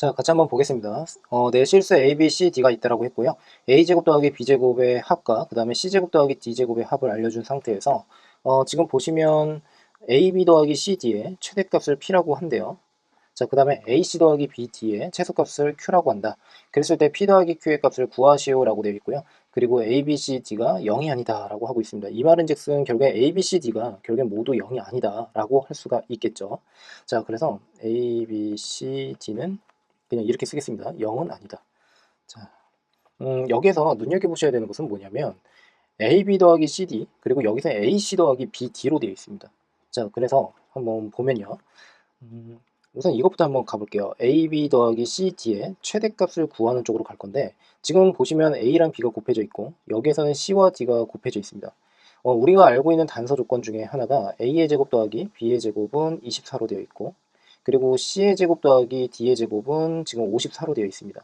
자, 같이 한번 보겠습니다. 어, 내 실수 A, B, C, D가 있다라고 했고요. A제곱 더하기 B제곱의 합과 그 다음에 C제곱 더하기 D제곱의 합을 알려준 상태에서 어, 지금 보시면 AB 더하기 CD의 최대값을 P라고 한대요. 자, 그 다음에 AC 더하기 BD의 최소값을 Q라고 한다. 그랬을 때 P 더하기 Q의 값을 구하시오 라고 되어 있고요. 그리고 A, B, C, D가 0이 아니다 라고 하고 있습니다. 이 말은 즉슨 결국에 A, B, C, D가 결국에 모두 0이 아니다 라고 할 수가 있겠죠. 자, 그래서 A, B, C, D는 그냥 이렇게 쓰겠습니다. 0은 아니다. 자, 음, 여기서 눈여겨보셔야 되는 것은 뭐냐면 AB 더하기 CD 그리고 여기서 AC 더하기 BD로 되어 있습니다. 자, 그래서 한번 보면요. 음, 우선 이것부터 한번 가볼게요. AB 더하기 CD의 최대값을 구하는 쪽으로 갈 건데 지금 보시면 A랑 B가 곱해져 있고 여기에서는 C와 D가 곱해져 있습니다. 어, 우리가 알고 있는 단서 조건 중에 하나가 A의 제곱 더하기 B의 제곱은 24로 되어 있고 그리고 C의 제곱 더하기 D의 제곱은 지금 54로 되어 있습니다.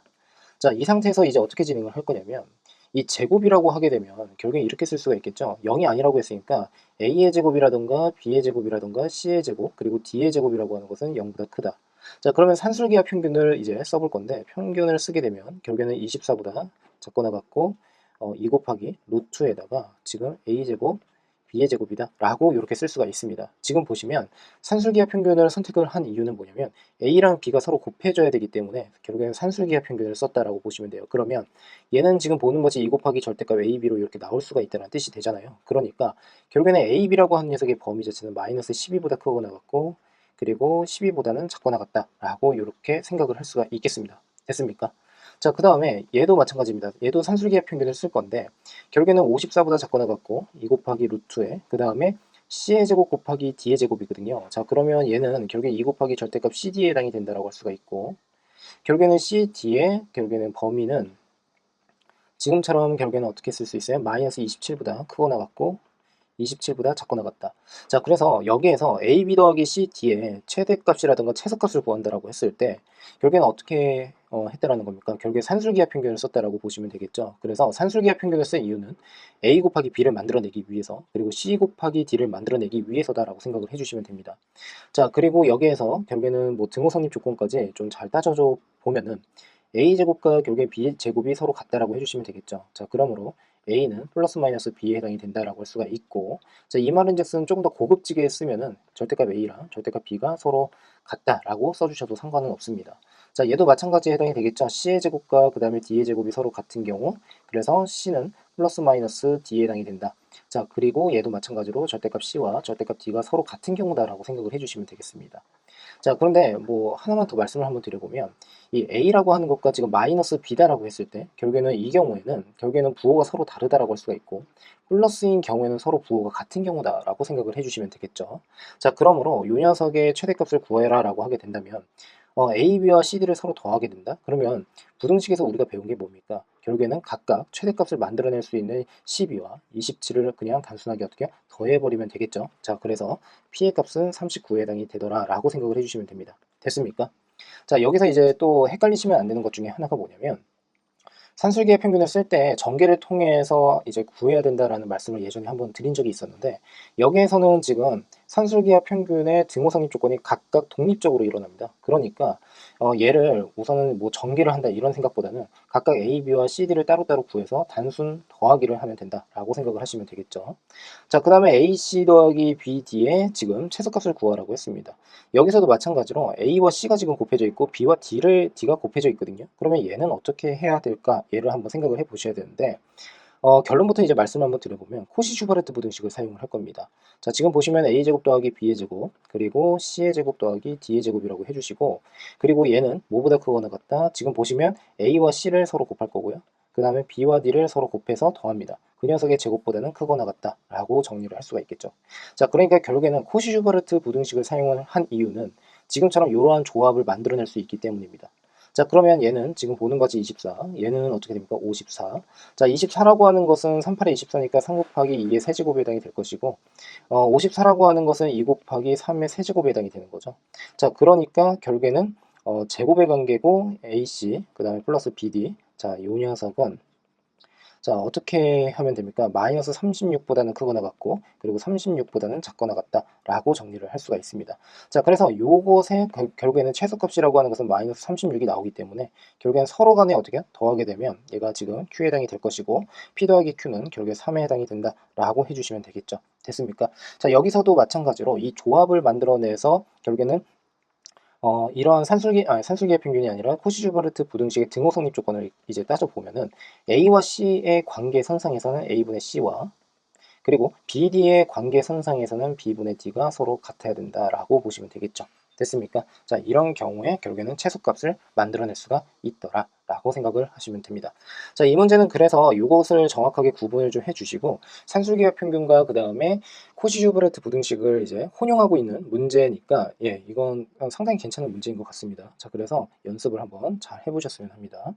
자, 이 상태에서 이제 어떻게 진행을 할 거냐면 이 제곱이라고 하게 되면 결국에 이렇게 쓸 수가 있겠죠. 0이 아니라고 했으니까 A의 제곱이라든가 B의 제곱이라든가 C의 제곱 그리고 D의 제곱이라고 하는 것은 0보다 크다. 자, 그러면 산술기하 평균을 이제 써볼 건데 평균을 쓰게 되면 결국에는 24보다 작거나 같고 어, 2 곱하기 루트에다가 지금 A제곱 B의 제곱이다 라고 이렇게 쓸 수가 있습니다. 지금 보시면 산술기하 평균을 선택을 한 이유는 뭐냐면 A랑 B가 서로 곱해져야 되기 때문에 결국에는 산술기하 평균을 썼다라고 보시면 돼요. 그러면 얘는 지금 보는 것이 2 곱하기 절대값 AB로 이렇게 나올 수가 있다는 뜻이 되잖아요. 그러니까 결국에는 AB라고 하는 녀석의 범위 자체는 마이너스 12보다 크거나 같고 그리고 12보다는 작거나 같다라고 이렇게 생각을 할 수가 있겠습니다. 됐습니까? 자, 그 다음에 얘도 마찬가지입니다. 얘도 산술기하 평균을 쓸 건데 결국에는 54보다 작거나 같고 2 곱하기 루트에 그 다음에 C의 제곱 곱하기 D의 제곱이거든요. 자, 그러면 얘는 결국에 2 곱하기 절대값 CD에 해당이 된다라고 할 수가 있고 결국에는 CD의 결국에는 범위는 지금처럼 결국에는 어떻게 쓸 수 있어요? 마이너스 27보다 크거나 같고 27보다 작거나 같다. 자, 그래서 여기에서 A, B 더하기 C, D의 최대값이라든가 최소값을 구한다라고 했을 때 결국에는 어떻게 어, 했다라는 겁니까? 결국에 산술기하 평균을 썼다라고 보시면 되겠죠. 그래서 산술기하 평균을 쓴 이유는 A 곱하기 B를 만들어내기 위해서 그리고 C 곱하기 D를 만들어내기 위해서다라고 생각을 해주시면 됩니다. 자, 그리고 여기에서 결국에는 뭐 등호 성립 조건까지 좀 잘 따져줘 보면은 A 제곱과 결국에 B 제곱이 서로 같다라고 해주시면 되겠죠. 자, 그러므로 A는 플러스 마이너스 B에 해당이 된다라고 할 수가 있고 자, 이 말은즉슨 조금 더 고급지게 쓰면은 절대값 A랑 절대값 B가 서로 같다라고 써주셔도 상관은 없습니다. 자, 얘도 마찬가지에 해당이 되겠죠. C의 제곱과 그 다음에 D의 제곱이 서로 같은 경우 그래서 C는 플러스 마이너스 D에 해당이 된다. 자, 그리고 얘도 마찬가지로 절대값 C와 절대값 D가 서로 같은 경우다라고 생각을 해주시면 되겠습니다. 자, 그런데 뭐 하나만 더 말씀을 한번 드려보면 이 A라고 하는 것과 지금 마이너스 B다라고 했을 때 결국에는 이 경우에는 결국에는 부호가 서로 다르다라고 할 수가 있고 플러스인 경우에는 서로 부호가 같은 경우다라고 생각을 해주시면 되겠죠. 자, 그러므로 이 녀석의 최대값을 구해라라고 하게 된다면 어, A, B와 CD를 서로 더하게 된다? 그러면 부등식에서 우리가 배운 게 뭡니까? 결국에는 각각 최대값을 만들어낼 수 있는 12와 27을 그냥 단순하게 어떻게 더해버리면 되겠죠. 자, 그래서 P의 값은 39에 해당이 되더라 라고 생각을 해주시면 됩니다. 됐습니까? 자, 여기서 이제 또 헷갈리시면 안 되는 것 중에 하나가 뭐냐면 산술기의 평균을 쓸 때 전개를 통해서 이제 구해야 된다라는 말씀을 예전에 한번 드린 적이 있었는데 여기에서는 지금 산술기와 평균의 등호 성립 조건이 각각 독립적으로 일어납니다. 그러니까 어, 얘를 우선은 뭐 전개를 한다 이런 생각보다는 각각 A, B와 CD를 따로따로 구해서 단순 더하기를 하면 된다라고 생각을 하시면 되겠죠. 자, 그 다음에 AC 더하기 BD의 지금 최소값을 구하라고 했습니다. 여기서도 마찬가지로 A와 C가 지금 곱해져 있고 B와 D를 D가 곱해져 있거든요. 그러면 얘는 어떻게 해야 될까? 얘를 한번 생각을 해 보셔야 되는데 어, 결론부터 이제 말씀을 한번 드려보면 코시 슈바르트 부등식을 사용을 할 겁니다. 자, 지금 보시면 a제곱 더하기 b의 제곱, 그리고 c의 제곱 더하기 d의 제곱이라고 해주시고, 그리고 얘는 뭐보다 크거나 같다. 지금 보시면 a와 c를 서로 곱할 거고요. 그 다음에 b와 d를 서로 곱해서 더합니다. 그 녀석의 제곱보다는 크거나 같다. 라고 정리를 할 수가 있겠죠. 자, 그러니까 결국에는 코시 슈바르트 부등식을 사용을 한 이유는 지금처럼 이러한 조합을 만들어낼 수 있기 때문입니다. 자 그러면 얘는 지금 보는 것이 24 얘는 어떻게 됩니까? 54 자 24라고 하는 것은 38에 24니까 3 곱하기 2의 세제곱에 해당이 될 것이고 어, 54라고 하는 것은 2 곱하기 3의 세제곱에 해당이 되는 거죠. 자 그러니까 결국에는 어, 제곱의 관계고 AC 그 다음에 플러스 BD 자이 녀석은 자, 어떻게 하면 됩니까? 마이너스 36보다는 크거나 같고, 그리고 36보다는 작거나 같다. 라고 정리를 할 수가 있습니다. 자, 그래서 요것의 결- 결국에는 최소값이라고 하는 것은 마이너스 36이 나오기 때문에, 결국엔 서로 간에 어떻게 더하게 되면, 얘가 지금 Q에 해당이 될 것이고, P 더하기 Q는 결국에 3에 해당이 된다. 라고 해주시면 되겠죠. 됐습니까? 자, 여기서도 마찬가지로 이 조합을 만들어내서, 결국에는 어, 이러한 산술기, 아니, 산술기의 평균이 아니라 코시주바르트 부등식의 등호 성립 조건을 이제 따져보면은 A와 C의 관계 선상에서는 A분의 C와 그리고 BD의 관계 선상에서는 B분의 D가 서로 같아야 된다라고 보시면 되겠죠. 됐습니까? 자, 이런 경우에 결국에는 최소값을 만들어낼 수가 있더라 라고 생각을 하시면 됩니다. 자, 이 문제는 그래서 이것을 정확하게 구분을 좀 해주시고 산술기의 평균과 그 다음에 코시주브레트 부등식을 이제 혼용하고 있는 문제니까 예, 이건 상당히 괜찮은 문제인 것 같습니다. 자, 그래서 연습을 한번 잘 해보셨으면 합니다.